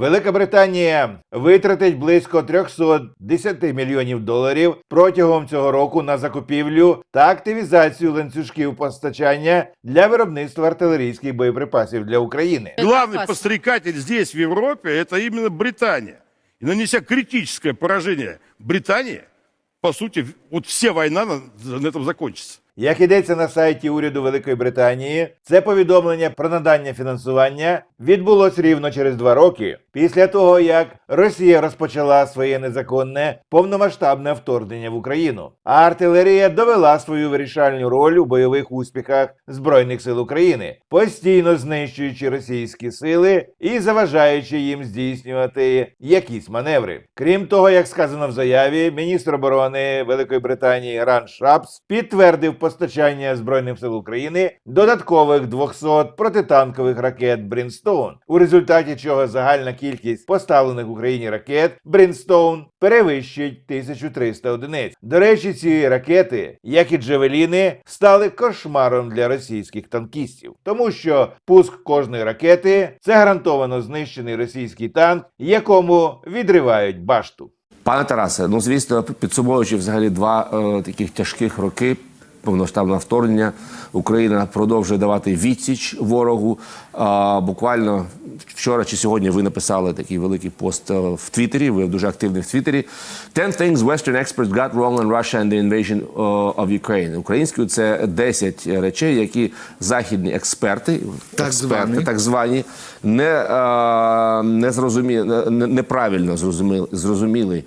Велика Британія витратить близько 310 мільйонів доларів протягом цього року на закупівлю та активізацію ланцюжків постачання для виробництва артилерійських боєприпасів для України. Главный опасно. подстрекатель здесь, в Европе, это именно Британия. И нанеся критическое поражение Британии, по сути, вот вся война на, на этом закончится. Як ідеться на сайті уряду Великої Британії, це повідомлення про надання фінансування відбулось рівно через два роки після того, як Росія розпочала своє незаконне повномасштабне вторгнення в Україну. А артилерія довела свою вирішальну роль у бойових успіхах збройних сил України, постійно знищуючи російські сили і заважаючи їм здійснювати якісь маневри. Крім того, як сказано в заяві, міністр оборони Великої Британії Ран Шапс підтвердив постачання збройним сил України додаткових 200 протитанкових ракет Брінстоун, у результаті чого загальна кількість поставлених Україні ракет Брінстоун перевищить 1300 одиниць. До речі, ці ракети, як і джевеліни, стали кошмаром для російських танкістів, тому що пуск кожної ракети це гарантовано знищений російський танк, якому відривають башту. Пане Тарасе, ну звісно, підсумовуючи взагалі два е, таких тяжких роки повноштабного вторгнення, Україна продовжує давати відсіч ворогу. А, буквально вчора чи сьогодні ви написали такий великий пост е, в Твіттері. Ви дуже активний в Твіттері. Ten things Western experts got wrong on Russia and the invasion е, of Ukraine. Українською це 10 речей, які західні експерти, Так експерти звані. так звані, не, е, не зрозумі, не, неправильно зрозуміли, зрозуміли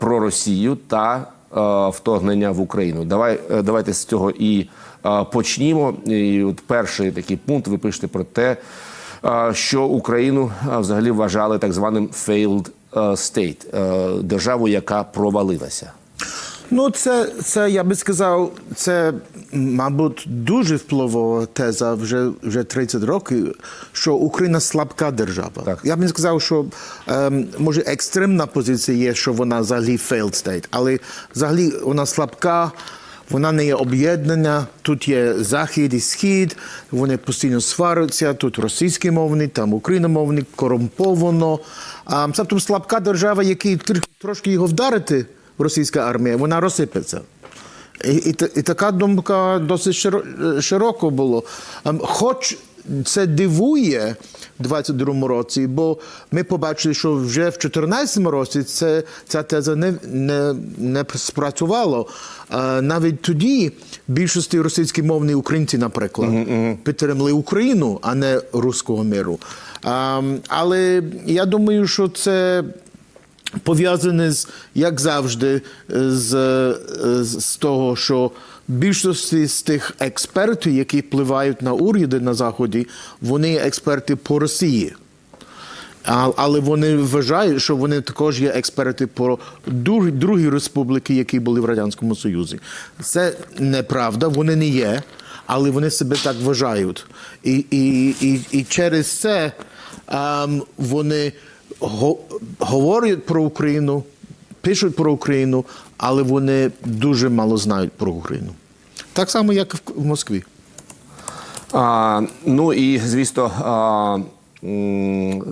про Росію та вторгнення в Україну. Давай, е, давайте з цього і е, почнімо. І от перший такий пункт ви пишете про те, е, що Україну е, взагалі вважали так званим failed е, state, е, державу, яка провалилася. Ну, це, це я би сказав, це, мабуть, дуже впливова теза вже, вже 30 років, що Україна слабка держава. Так. Я б не сказав, що ем, може екстремна позиція є, що вона взагалі failed state, але взагалі вона слабка. Вона не є об'єднана, тут є захід і схід, вони постійно сваряться, тут російськомовні, там україномовні, корумповано. А, тобто слабка держава, який тр- трошки його вдарити, російська армія, вона розсипеться. І, і, і така думка досить широ- широко було. Ем, Хоч це дивує в 22-му році, бо ми побачили, що вже в 2014 році це, ця теза не, не, не спрацювала. Е, Навіть тоді більшості російськомовні українці, наприклад, підтримали Україну, а не руського миру. Ем, Але я думаю, що це пов'язане з, як завжди, з, з, з того, що більшості з тих експертів, які впливають на уряди на Заході, вони експерти по Росії. Але вони вважають, що вони також є експерти друг- другі республіки, які були в Радянському Союзі. Це неправда, вони не є, але вони себе так вважають. І, і, і, і через це ем, вони говорять про Україну, пишуть про Україну, але вони дуже мало знають про Україну. Так само, як в- Москві. А, ну і звісно, а,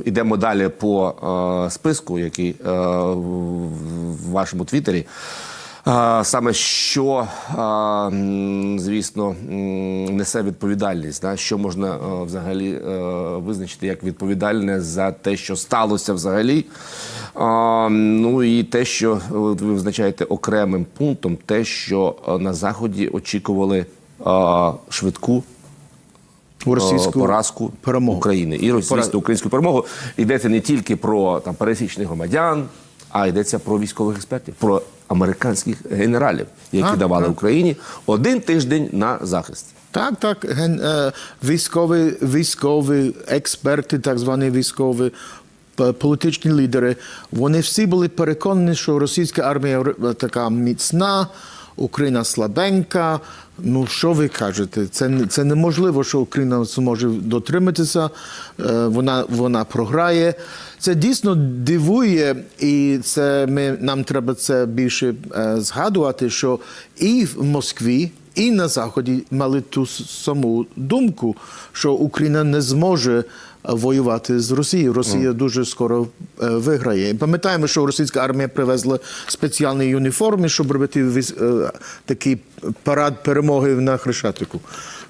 Йдемо далі по а, списку, який в в вашому твіттері. Саме що, звісно, несе відповідальність, да? що можна взагалі визначити як відповідальне за те, що сталося взагалі. Ну і те, що ви визначаєте окремим пунктом, те, що на Заході очікували швидку Російську е, поразку перемогу. України і російсько-українську перемогу. Йдеться не тільки про там пересічних громадян, а йдеться про військових експертів, про американських генералів, які Так, давали так. Україні один тиждень на захист. Так, так. Ген, е, військові, військові експерти, так звані військові, політичні лідери, вони всі були переконані, що російська армія р- така міцна, Україна слабенька. Ну, що ви кажете? Це, це неможливо, що Україна зможе дотриматися, е, вона, вона програє. Це дійсно дивує, і це ми, нам треба це більше е, згадувати, що і в Москві, і на Заході мали ту саму думку, що Україна не зможе воювати з Росією. Росія дуже скоро е, виграє. Пам'ятаємо, що російська армія привезла спеціальні уніформи, щоб робити е, такий парад перемоги на Хрещатику.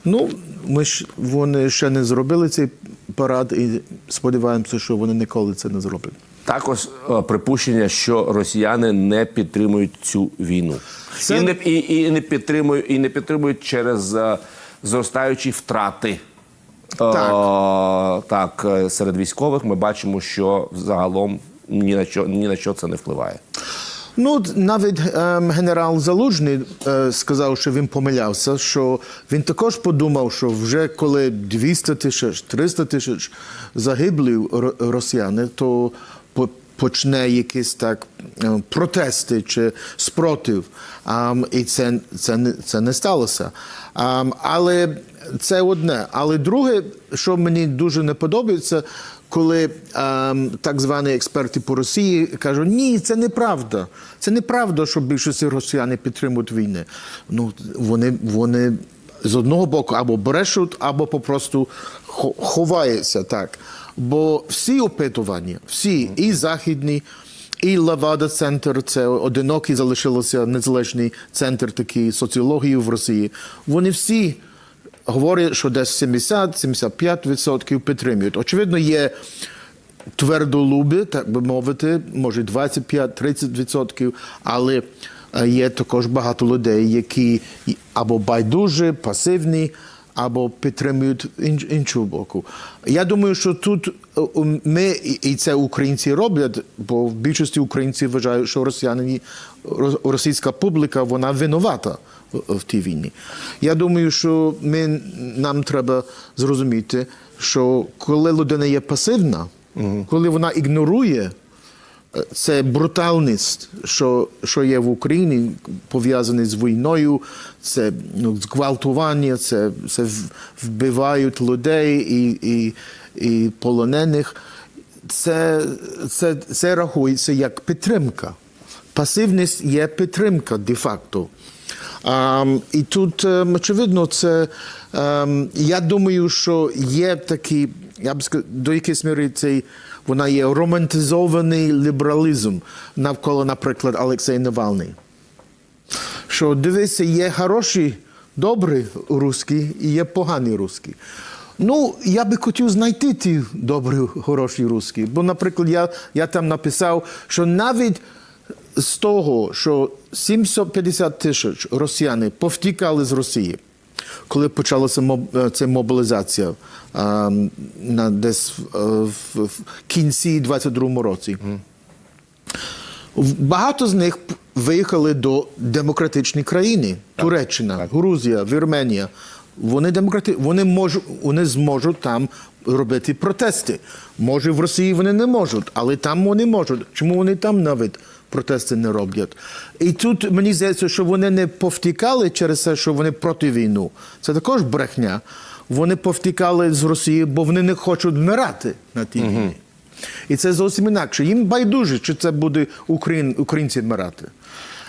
Ну, ми ж вони ще не зробили цей парад, і сподіваємося, що вони ніколи це не зроблять. Також е, припущення, що росіяни не підтримують цю війну. Це- І, не, і, і не підтримують, і не підтримують через зростаючі втрати. Так. Е, так, е, серед військових ми бачимо, що загалом ні на що ні на що це не впливає. Ну, навіть ем, генерал Залужний е, сказав, що він помилявся, що він також подумав, що вже коли 200 тисяч, 300 тисяч загиблих росіяни, то по- почне якісь так е, протести чи спротив. Ам, і це, це, не, це не сталося. Ам, але це одне. Але друге, що мені дуже не подобається, коли ем, так звані експерти по Росії кажуть, ні, це неправда. Це неправда, що більшість росіяни підтримують війни. Ну, вони, вони з одного боку або брешуть, або попросту ховаються так. Бо всі опитування, всі, і західні, і Лавада центр, це одинокий залишилося незалежний центр такий соціології в Росії. Вони всі говорять, що десь 70-75% підтримують. Очевидно, є твердолуби, так би мовити, може 25-30%, але е, є також багато людей, які або байдужі, пасивні, або підтримують іншу боку. Я думаю, що тут е, ми, і це українці роблять, бо в більшості українців вважають, що росіяни, російська публіка, вона винувата в, тій війні. Я думаю, що ми, нам треба зрозуміти, що коли людина є пасивна, коли вона ігнорує е, це брутальність, що, що є в Україні, пов'язаний з війною, це ну, зґвалтування, це, це вбивають людей і, і, і полонених. Це, це, це рахується як підтримка. Пасивність є підтримка де-факто. І тут, ем, очевидно, це ем, я думаю, що є такий, я б сказав, до якоїсь міри цей вона є романтизований лібералізм навколо, наприклад, Олексій Навальний. Що дивися, є хороші, добрі русські і є погані русські. Ну, я би хотів знайти ті добрі, хороші русські. Бо, наприклад, я, я там написав, що навіть з того, що 750 тисяч росіяни повтікали з Росії, коли почалася е, ця мобілізація а, на десь е, в, в кінці 22-му році. Багато з них виїхали до демократичної країни Туреччина, Грузія, Вірменія. Вони демократи, вони можуть, вони зможуть там робити протести. Може, в Росії вони не можуть, але там вони можуть. Чому вони там навіть протести не роблять? І тут мені здається, що вони не повтікали через те, що вони проти війну. Це також брехня. Вони повтікали з Росії, бо вони не хочуть вмирати на тій війні. І це зовсім інакше. Їм байдуже, чи це буде Україн, українці вмирати.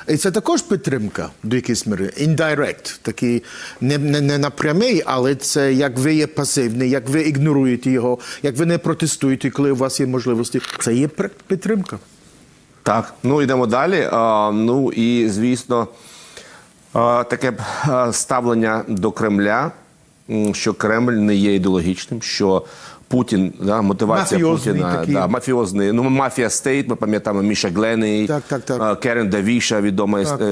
І це також підтримка до якоїсь міри, indirect, такий не, не, не напрямий, але це як ви є пасивний, як ви ігноруєте його, як ви не протестуєте, коли у вас є можливості. Це є підтримка. Так, ну йдемо далі. А, ну і звісно, а, таке ставлення до Кремля, що Кремль не є ідеологічним, що Путін, да, мотивація Мафіозний Путіна, такий. да, мафіозний. Ну, мафія стейт, ми пам'ятаємо Міша Глений, Так, так, так. Керен Давіша, відома іс- е,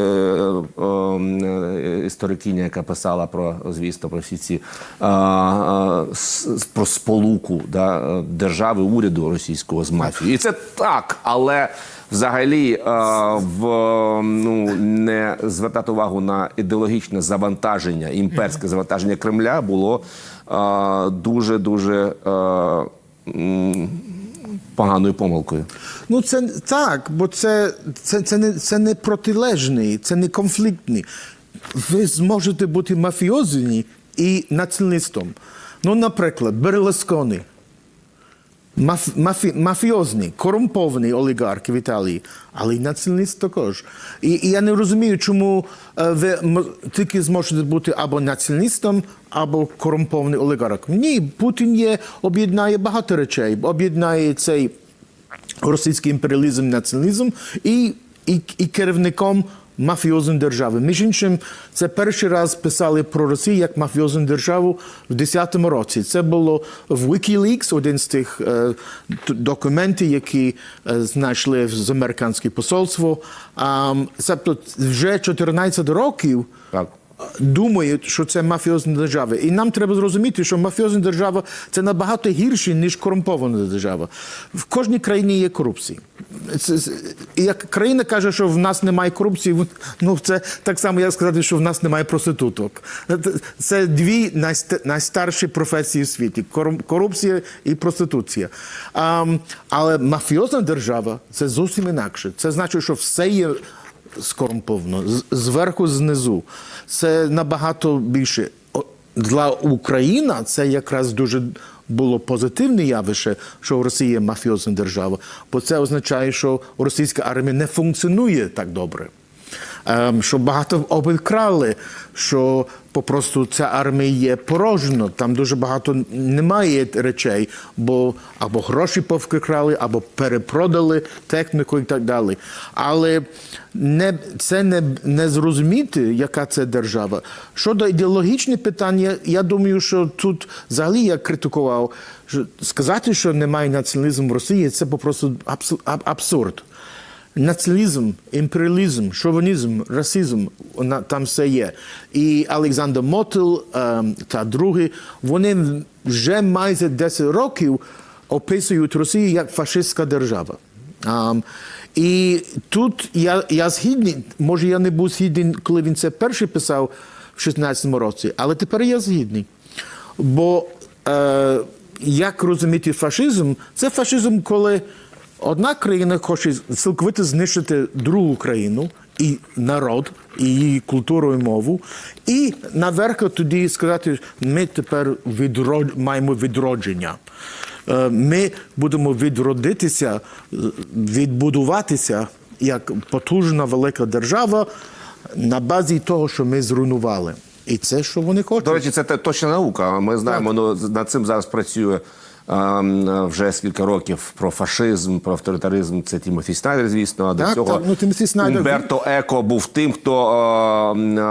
е, е, історикиня, яка писала про, звісно, про всі ці с- с- про сполуку да, держави, уряду російського з мафією. І це так, але взагалі е, в ну не звертати увагу на ідеологічне завантаження, імперське завантаження Кремля було дуже дуже поганою помилкою. Ну, це так, бо це, це, це, не, це не протилежний, це не конфліктний. Ви зможете бути мафіозні і націоналістом. Ну, наприклад, Берлусконі. Маф, мафі, мафіозні, корумповані олігархи в Італії, але й націоналіст також. І, і я не розумію, чому е, ви тільки зможете бути або націоналістом, або корумпований олігархом. Ні, Путін є, об'єднає багато речей, об'єднає цей російський імперіалізм, націоналізм і, і, і керівником мафіозної держави. Між іншим, це перший раз писали про Росію як мафіозну державу в 10-му році. Це було в Wikileaks, один з тих е, документів, які е, знайшли з американське посольство. А, тобто вже 14 років Так. Думають, що це мафіозна держава. І нам треба зрозуміти, що мафіозна держава це набагато гірше, ніж корумпована держава. В кожній країні є корупція. Як країна каже, що в нас немає корупції, ну це так само як сказати, що в нас немає проституток. Це дві найстарші професії в світі: корупція і проституція. А, але мафіозна держава це зовсім інакше. Це значить, що все є скорумповано, зверху, знизу. Це набагато більше. Для України це якраз дуже було позитивне явище, що Росія є мафіозна держава, бо це означає, що російська армія не функціонує так добре. Ем, що багато обікрали, що попросту ця армія є порожня, там дуже багато немає речей, бо або гроші повкрали, або перепродали техніку і так далі. Але не, це не, не зрозуміти, яка це держава. Щодо ідеологічних питань, я думаю, що тут взагалі я критикував, що сказати, що немає націоналізму в Росії, це попросту абсурд. Націоналізм, імперіалізм, шовінізм, расизм, там все є. І Олександр Мотил ем, та другі, вони вже майже 10 років описують Росію як фашистська держава. Ем, і тут я, я згідний, може я не був згідний, коли він це перший писав в 16-му році, але тепер я згідний. Бо е, як розуміти фашизм, це фашизм, коли одна країна хоче цілковито знищити другу країну і народ, і її культуру і мову, і наверху тоді сказати, ми тепер відрод... маємо відродження. Е, Ми будемо відродитися, е, відбудуватися як потужна велика держава на базі того, що ми зруйнували. І це, що вони хочуть. До речі, це точна наука. Ми знаємо, ну, над цим зараз працює вже скільки років про фашизм, про авторитаризм. Це Тімоті Снайдер, звісно. А до Так, цього так, ну, Тімоті Снайдер- Умберто Еко був тим, хто е, е,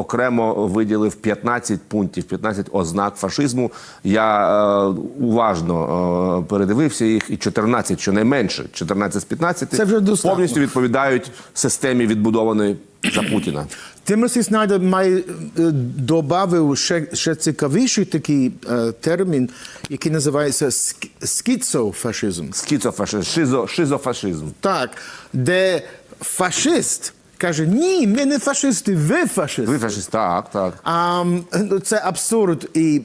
окремо виділив 15 пунктів, 15 ознак фашизму. Я е, уважно е, передивився їх, і 14, щонайменше, 14 з 15 Це вже достатньо. повністю відповідають системі відбудованої за Путіна. Тимофій Снайдер має е, додав ще, ще цікавіший такий е, термін, який називається скіцофашизм. Скіцофашизм, шизо, шизофашизм. Так, де фашист каже: ні, ми не фашисти, ви фашисти. Ви фашист, так, так. А, ну, це абсурд, і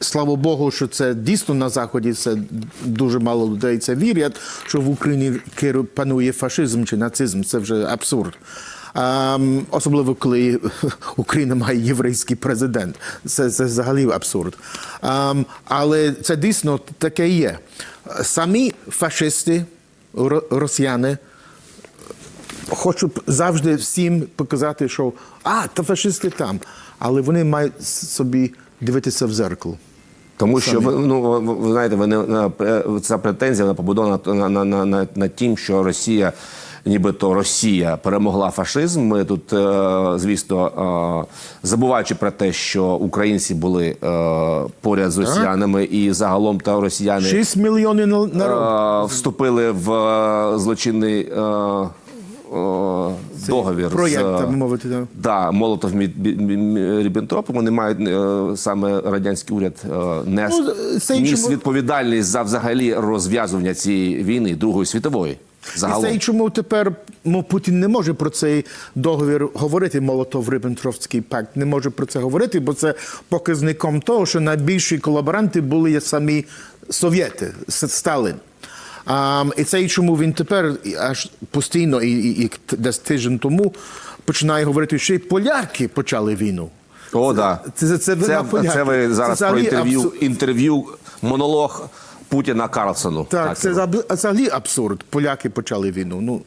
слава Богу, що це дійсно на заході. Це дуже мало людей це вірять, що в Україні панує фашизм чи нацизм. Це вже абсурд. Особливо коли Україна має єврейський президент. Це, це взагалі абсурд. Але це дійсно таке є. Самі фашисти, росіяни, хочу завжди всім показати, що а, та фашисти там. Але вони мають собі дивитися в зеркало. Тому що ну ви- знаєте, вони ця претензія вона побудована на, на, на, на, на тім, що Росія. Нібито Росія перемогла фашизм. Ми тут, е, звісно, е, забуваючи про те, що українці були е, поряд з росіянами, і загалом та росіяни 6 мільйонів на- народу. е, вступили в злочинний договір проєкт, з так мовити, да. Да, Молотов Ріббентроп, вони мають саме радянський уряд е, нес, Ну, ніс відповідальність за взагалі розв'язування цієї війни Другої світової. І Загалом. це і чому тепер ну, Путін не може про цей договір говорити, молотов риббентрофський пакт не може про це говорити, бо це показником того, що найбільші колаборанти були самі совєти, Сталин. А, і це і чому він тепер аж постійно, і, і, і десь тиждень тому починає говорити, що й поляки почали війну. О, да. це- це- це ви це, це ви зараз Це про інтерв'ю, абсу- інтерв'ю, монолог Путіна Карлсону. Так, це взагалі абсурд. Поляки почали війну. Ну,